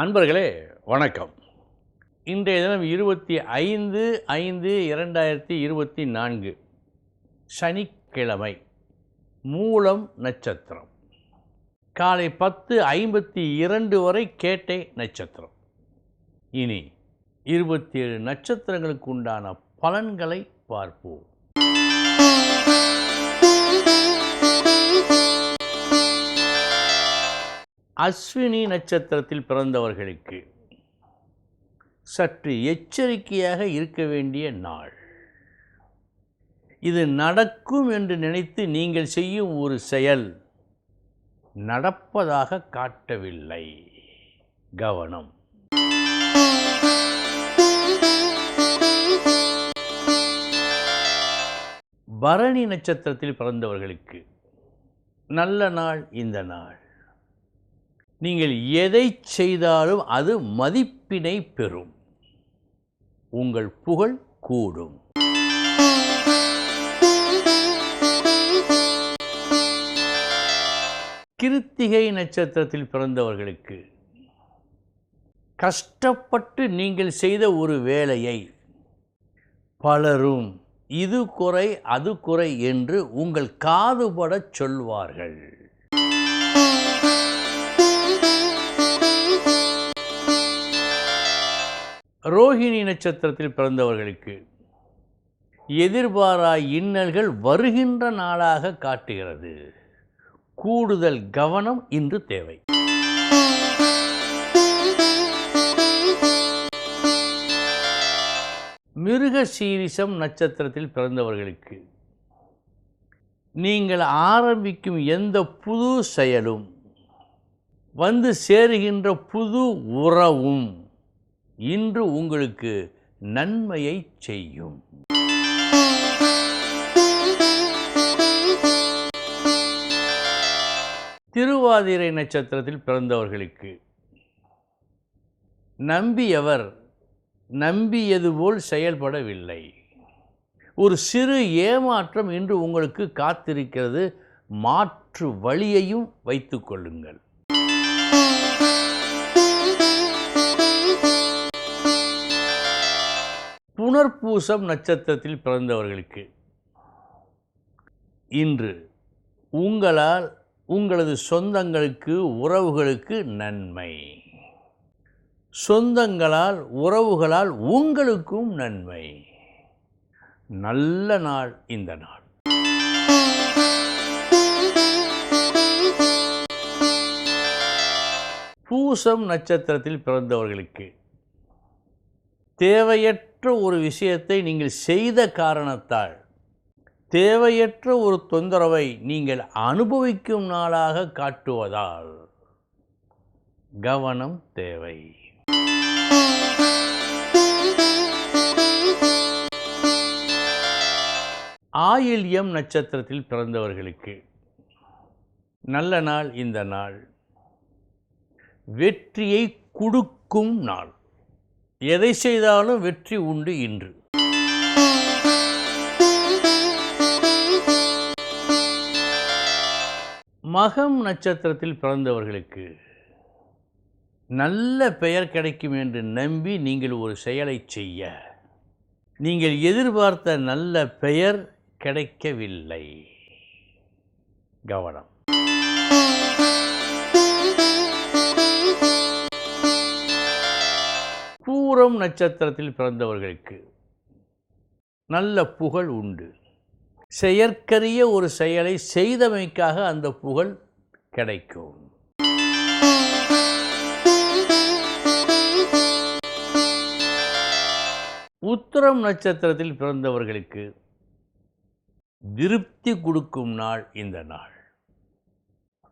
அன்பர்களே வணக்கம். இன்றைய தினம் இருபத்தி ஐந்து ஐந்து இரண்டாயிரத்தி இருபத்தி நான்கு. சனிக்கிழமை மூலம் நட்சத்திரம். காலை பத்து ஐம்பத்தி இரண்டு வரை கேட்டை நட்சத்திரம். இனி இருபத்தி ஏழு நட்சத்திரங்களுக்கு உண்டான பலன்களை பார்ப்போம். அஸ்வினி நட்சத்திரத்தில் பிறந்தவர்களுக்கு சற்று எச்சரிக்கையாக இருக்க வேண்டிய நாள். இது நடக்கும் என்று நினைத்து நீங்கள் செய்யும் ஒரு செயல். நடப்பதாக காட்டவில்லை. கவனம். பரணி நட்சத்திரத்தில் பிறந்தவர்களுக்கு நல்ல நாள் இந்த நாள். நீங்கள் எதை செய்தாலும் அது மதிப்பினை பெறும். உங்கள் புகழ் கூடும். கிருத்திகை நட்சத்திரத்தில் பிறந்தவர்களுக்கு கஷ்டப்பட்டு நீங்கள் செய்த ஒரு வேலையை பலரும் இது குறை அது குறை என்று உங்கள் காதுபடச் சொல்வார்கள். ரோஹிணி நட்சத்திரத்தில் பிறந்தவர்களுக்கு எதிர்பாரா இன்னல்கள் வருகின்ற நாளாக காட்டுகிறது. கூடுதல் கவனம் இன்று தேவை. மிருக சீரிசம் நட்சத்திரத்தில் பிறந்தவர்களுக்கு நீங்கள் ஆரம்பிக்கும் எந்த புது செயலும் வந்து சேருகின்ற புது உறவும் இன்று உங்களுக்கு நன்மையை செய்யும். திருவாதிரை நட்சத்திரத்தில் பிறந்தவர்களுக்கு நம்பியவர் நம்பியது போல் செயல்படவில்லை. ஒரு சிறு ஏமாற்றம் இன்று உங்களுக்கு காத்திருக்கிறது. மாற்று வழியையும் வைத்துக்கொள்ளுங்கள் புனர்பூசம் நட்சத்திரத்தில் பிறந்தவர்களுக்கு. இன்று உங்களால் உங்களது சொந்தங்களுக்கு உறவுகளுக்கு நன்மை. சொந்தங்களால் உறவுகளால் உங்களுக்கும் நன்மை. நல்ல நாள் இந்த நாள். பூசம் நட்சத்திரத்தில் பிறந்தவர்களுக்கு. தேவையற்ற ஒரு விஷயத்தை நீங்கள் செய்த காரணத்தால் தேவையற்ற ஒரு தொந்தரவை நீங்கள் அனுபவிக்கும் நாளாக காட்டுவதால் கவனம் தேவை. ஆயில்யம் நட்சத்திரத்தில் பிறந்தவர்களுக்கு நல்ல நாள் இந்த நாள். வெற்றியை கொடுக்கும் நாள். எதை செய்தாலும் வெற்றி உண்டு இன்று. மகம் நட்சத்திரத்தில் பிறந்தவர்களுக்கு நல்ல பெயர் கிடைக்கும் என்று நம்பி நீங்கள் ஒரு செயலை செய்ய நீங்கள் எதிர்பார்த்த நல்ல பெயர் கிடைக்கவில்லை. கவனம். பூரம் நட்சத்திரத்தில் பிறந்தவர்களுக்கு நல்ல புகழ் உண்டு. செயற்கரிய ஒரு செயலை செய்தமைக்காக அந்த புகழ் கிடைக்கும். உத்தரம் நட்சத்திரத்தில் பிறந்தவர்களுக்கு திருப்தி கொடுக்கும் நாள் இந்த நாள்.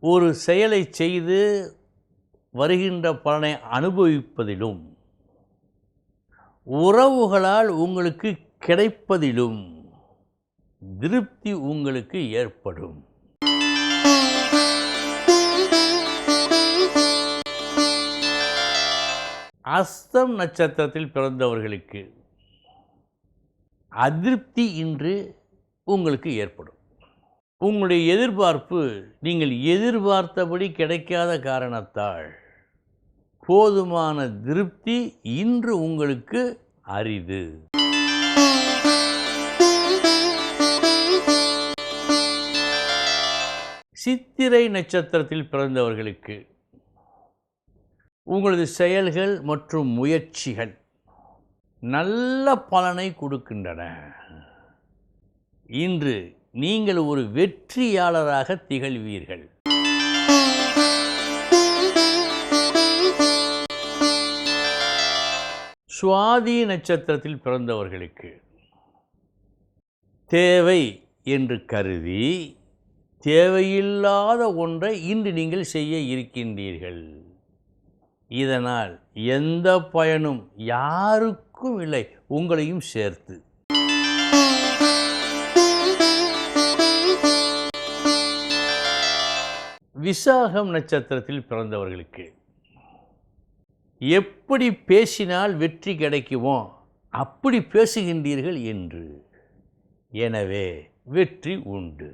ஒரு செயலை செய்து வருகின்ற பலனை அனுபவிப்பதிலும் உறவுகளால் உங்களுக்கு கிடைப்பதிலும் திருப்தி உங்களுக்கு ஏற்படும். அஸ்தம் நட்சத்திரத்தில் பிறந்தவர்களுக்கு அதிருப்தி இன்று உங்களுக்கு ஏற்படும். உங்களுடைய எதிர்பார்ப்பு நீங்கள் எதிர்பார்த்தபடி கிடைக்காத காரணத்தால் போதுமான திருப்தி இன்று உங்களுக்கு அரிது. சித்திரை நட்சத்திரத்தில் பிறந்தவர்களுக்கு உங்களது செயல்கள் மற்றும் முயற்சிகள் நல்ல பலனை கொடுக்கின்றன. இன்று நீங்கள் ஒரு வெற்றியாளராக திகழ்வீர்கள். சுவாதி நட்சத்திரத்தில் பிறந்தவர்களுக்கு தேவை என்று கருதி தேவையில்லாத ஒன்றை இன்று நீங்கள் செய்ய இருக்கின்றீர்கள். இதனால் எந்த பயனும் யாருக்கும் இல்லை உங்களையும் சேர்த்து. விசாகம் நட்சத்திரத்தில் பிறந்தவர்களுக்கு எப்படி பேசினால் வெற்றி கிடைக்குமோ அப்படி பேசுகின்றீர்கள் என்று. எனவே வெற்றி உண்டு.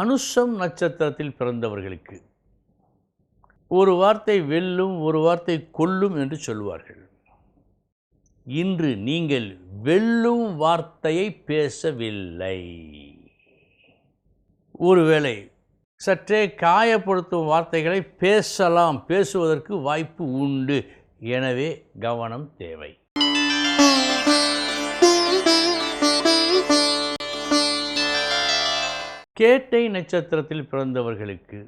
அனுஷம் நட்சத்திரத்தில் பிறந்தவர்களுக்கு ஒரு வார்த்தை வெல்லும் ஒரு வார்த்தை கொல்லும் என்று சொல்வார்கள் இன்று நீங்கள் வெல்லும் வார்த்தையை பேசவில்லை. ஒருவேளை சற்றே காயப்படுத்தும் வார்த்தைகளை பேசலாம் பேசுவதற்கு வாய்ப்பு உண்டு. எனவே கவனம் தேவை. கேட்டை நட்சத்திரத்தில் பிறந்தவர்களுக்கு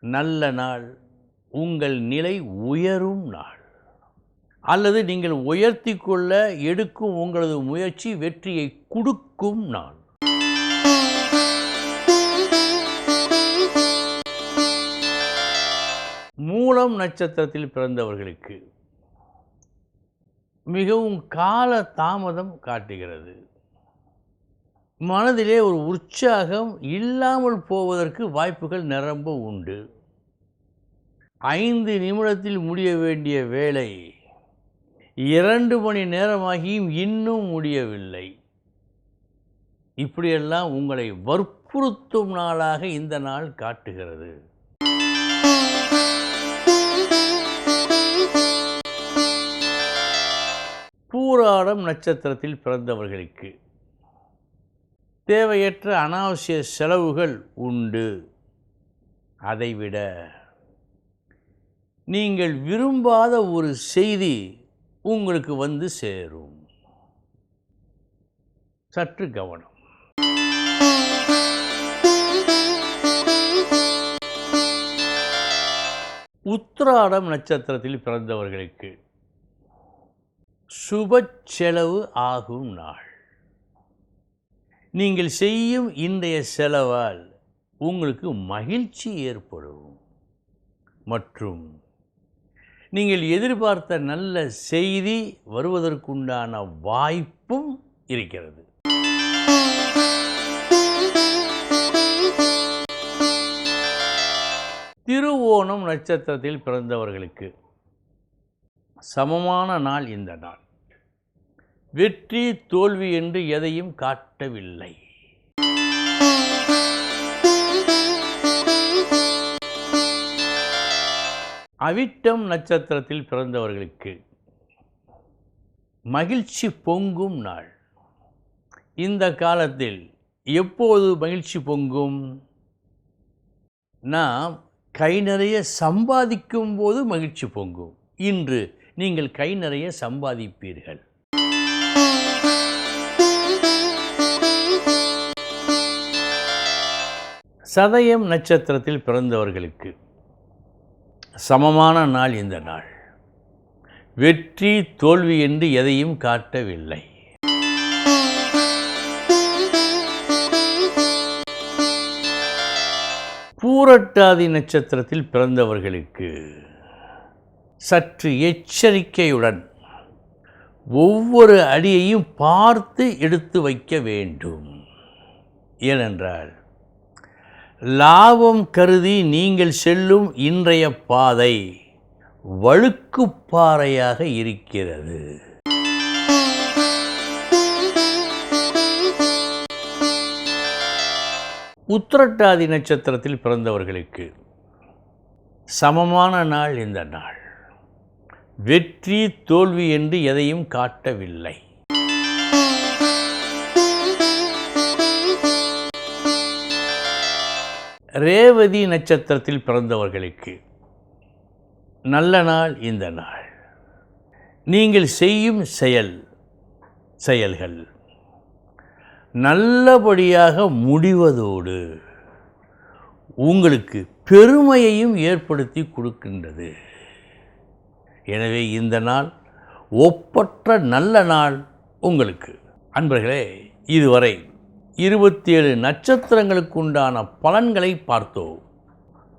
நல்ல நாள் உங்கள் நிலை உயரும் நாள். அல்லது நீங்கள் உயர்த்தி கொள்ள எடுக்கும் உங்களது முயற்சி வெற்றியை கொடுக்கும் நாள். மூலம் நட்சத்திரத்தில் பிறந்தவர்களுக்கு மிகவும் கால தாமதம் காட்டுகிறது. மனதிலே ஒரு உற்சாகம் இல்லாமல் போவதற்கு வாய்ப்புகள் நிரம்ப உண்டு. ஐந்து நிமிடத்தில் முடிய வேண்டிய வேலை இரண்டு மணி நேரமாகியும் இன்னும் முடியவில்லை. இப்படியெல்லாம் உங்களை வற்புறுத்தும் நாளாக இந்த நாள் காட்டுகிறது. பூராடம் நட்சத்திரத்தில் பிறந்தவர்களுக்கு தேவையற்ற அனாவசிய செலவுகள் உண்டு. அதைவிட நீங்கள் விரும்பாத ஒரு செய்தி உங்களுக்கு வந்து சேரும். சற்று கவனம். உத்திராடம் நட்சத்திரத்தில் பிறந்தவர்களுக்கு சுப செலவு ஆகும் நாள். நீங்கள் செய்யும் இன்றைய செலவால் உங்களுக்கு மகிழ்ச்சி ஏற்படும். மற்றும் நீங்கள் எதிர்பார்த்த நல்ல செய்தி வருவதற்குண்டான வாய்ப்பும் இருக்கிறது. திருவோணம் நட்சத்திரத்தில் பிறந்தவர்களுக்கு சமமான நாள் இந்த நாள். வெற்றி தோல்வி என்று எதையும் காட்டவில்லை. அவிட்டம் நட்சத்திரத்தில் பிறந்தவர்களுக்கு மகிழ்ச்சி பொங்கும் நாள். இந்த காலத்தில் எப்போது மகிழ்ச்சி பொங்கும்? நாம் கை நிறைய சம்பாதிக்கும் போது மகிழ்ச்சி பொங்கும். இன்று நீங்கள் கை நிறைய சம்பாதிப்பீர்கள். சதயம் நட்சத்திரத்தில் பிறந்தவர்களுக்கு சமமான நாள் இந்த நாள். வெற்றி தோல்வி என்று எதையும் காட்டவில்லை. பூரட்டாதி நட்சத்திரத்தில் பிறந்தவர்களுக்கு சற்று எச்சரிக்கையுடன் ஒவ்வொரு அடியையும் பார்த்து எடுத்து வைக்க வேண்டும். ஏனென்றால் லாபம் கருதி நீங்கள் செல்லும் இன்றைய பாதை வழுக்குப்பாறையாக இருக்கிறது. உத்திரட்டாதி நட்சத்திரத்தில் பிறந்தவர்களுக்கு சமமான நாள் இந்த நாள். வெற்றி தோல்வி என்று எதையும் காட்டவில்லை. ரேவதி நட்சத்திரத்தில் பிறந்தவர்களுக்கு நல்ல நாள் இந்த நாள். நீங்கள் செய்யும் செயல் செயல்கள் நல்லபடியாக முடிவதோடு உங்களுக்கு பெருமையையும் ஏற்படுத்தி கொடுக்கின்றது. எனவே இந்த நாள் ஒப்பற்ற நல்ல நாள் உங்களுக்கு. அன்பர்களே இதுவரை இருபத்தி ஏழு நட்சத்திரங்களுக்கு உண்டான பலன்களை பார்த்தோம்.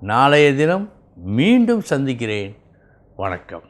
நாளைய தினம் மீண்டும் சந்திக்கிறேன். வணக்கம்.